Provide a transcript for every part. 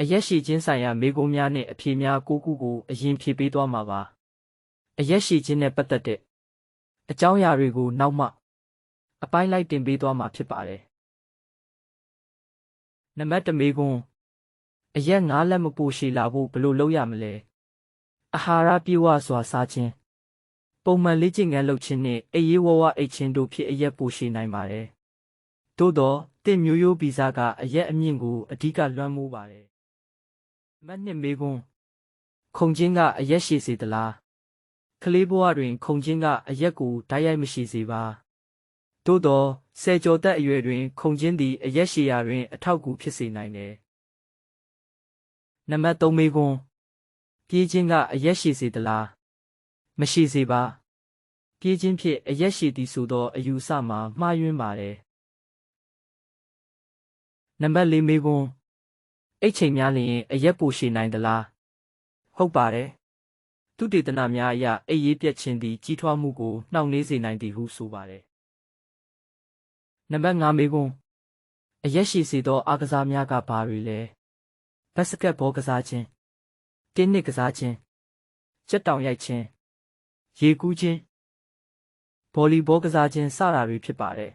အရက်ရှိခြင်းဆိုင်ရာမေးခွန်းများနဲ့အဖြေများကိုခုကိုအရင်ဖြေပေးသွားမှာပါအရက်ရှိခြင်းနဲ့ပတ်သက်တဲ့အကြောင်းအရာတွေကိုနောက်မှအပိုင်းလိုက်တင်ပေးသွားမှာဖြစ်ပါတယ်နံပါတ်1မေးခွန်းအရက်ငါးလက်မပိုရှည်လာဖို့ဘယ်လိုလုပ်ရမလဲအာဟာရပြေဝစွာစားခြင်းပုံမှန်လေ့ကျင့်ခန်းလုပ်ခြင်းနဲ့အေးရေးဝဝအိတ်ခြင်းတို့ဖြင့်အရက်ပိုရှည်နိုင်ပါတယ်သို့တော့တင့်မျိုးရိုးဗီဇကအရက်အမြင့်ကိုအဓိကလွှမ်းမိုးပါတယ် နံပါတ်2မေးခွန်းခုံချင်းကအရက်ရှည်စေသလားကလေးဘဝတွင်ခုံချင်းကအရက်ကိုဓာတ်ရိုက်မရှိစေပါသို့တော့ဆယ်ကျော်သက်အရွယ်တွင် ခုံချင်းသည်အရက်ရှည်ရာတွင် အထောက်အကူဖြစ်စေနိုင်တယ်နံပါတ်3မေးခွန်းပြေးခြင်းကအရက်ရှည်စေသလားမရှိစေပါပြေးခြင်းဖြင့်အရက်ရှည်သည်ဆိုသောအယူအဆမှာမှားယွင်းပါတယ်နံပါတ်4မေးခွန်း အိတ်ချိန်များလျင်အရက်ပိုရှည်နိုင်သလားဟုတ်ပါတယ်သူတေသနများအရအိတ်ရေးပြက်ခြင်းသည်ကြီးထွားမှုကိုနှောင့်နှေးစေနိုင်သည်ဟုဆိုပါတယ်နံပါတ်5မေးခွန်းအရက်ရှည်စေသောအားကစားများကဘာတွေလဲဘတ်စကတ်ဘောကစားခြင်းတင်းနစ်ကစားခြင်းကြက်တောင်ရိုက်ခြင်းရေကူးခြင်းဗော်လီဘောကစားခြင်းစတာတွေဖြစ်ပါတယ်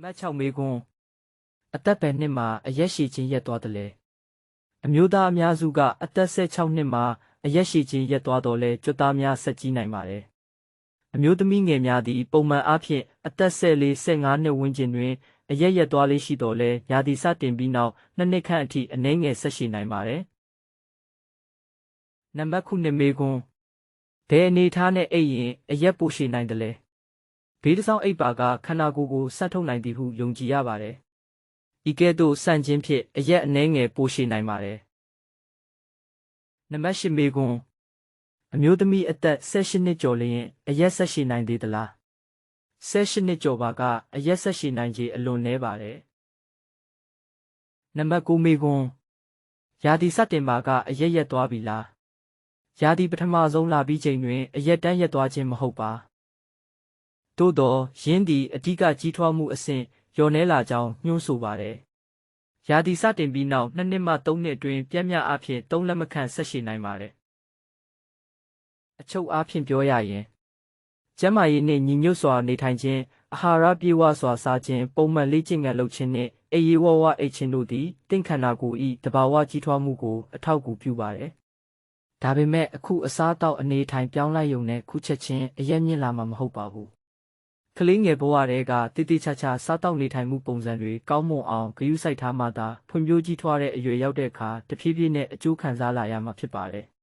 မတ်6မေးခွန်း အသက်ပဲနှစ်မှာအရက်ရှိခြင်းရက်သွားတယ်လေအမျိုးသားအများစုကအသက်16နှစ်မှာအရက်ရှိခြင်းရက်သွားတော့လဲကြွတ်သားများဆက်ကြီးနိုင်ပါတယ်အမျိုးသမီးငယ်များသည်ပုံမှန်အားဖြင့်အသက်14 15နှစ်ဝန်းကျင်တွင်အရက်ရက်သွားလေးရှိတော်လဲညာတီစတင်ပြီးနောက်နှစ်နှစ်ခန့်အထိအနည်းငယ်ဆက်ရှိနိုင်ပါတယ်နံပါတ်9မေခွန်းဘယ်အနေထားနဲ့အိပ်ရင်အရက်ပိုရှိနိုင်တယ်လဲဘေးတစ်စောင်းအိပ်ပါကခန္ဓာကိုယ်ကိုဆက်ထုတ်နိုင်သည်ဟုယုံကြည်ရပါတယ် ဤကဲ့သို့စန့်ခြင်းဖြင့်အရက်အနှဲငယ်ပိုရှိနိုင်ပါတယ်နံပါတ်10မေခွန်းအမျိုးသမီးအသက်16နှစ်ကျော်လျင်အရက်ဆက်ရှိနိုင်သေးသလား16နှစ်ကျော်ပါကအရက်ဆက်ရှိနိုင်ခြေအလွန်နည်းပါတယ်နံပါတ်9မေခွန်းရာသီစတင်ပါကအရက်ရက်သွားပြီလားရာသီပထမဆုံးလာပြီးချိန်တွင်အရက်တန်းရက်သွားခြင်းမဟုတ်ပါသို့သောယင်းသည်အဓိကကြီးထွားမှုအဆင့် လျော်နှဲလာကြောင်းညွှန်းဆိုပါတယ်ရာသီစတင်ပြီးနောက်နှစ်နှစ်မှသုံးနှစ်အတွင်းပြည့်မြတ်အဖြစ်သုံးလက်မခန့်ဆက်ရှိနိုင်ပါတယ်အချုပ်အားဖြင့်ပြောရရင်ကျန်းမာရေးနှင့်ညီညွတ်စွာနေထိုင်ခြင်းအာဟာရပြေဝစွာစားခြင်းပုံမှန်လေ့ကျင့်ခန်းလုပ်ခြင်းနှင့်အေးရေဝဝအိတ်ခြင်းတို့သည်တင့်ခန္ဓာကိုယ်၏တဘာဝကြီးထွားမှုကိုအထောက်အကူပြုပါတယ်။ဒါပေမဲ့အခုအစားအသောက်အနေထိုင်ပြောင်းလဲရုံနဲ့ခုချက်ချင်းအရက်မြင့်လာမှာမဟုတ်ပါဘူး။ ကလေးငယ်ဘဝတည်းကတိတိကျကျစားတောက်နေထိုင်မှုပုံစံတွေကောင်းမွန်အောင်ဂရုစိုက်ထားမှသာဖွံ့ဖြိုးကြီးထွားတဲ့အရွယ်ရောက်တဲ့အခါတဖြည်းဖြည်းနဲ့အကျိုးခံစားလာရမှာဖြစ်ပါတယ်။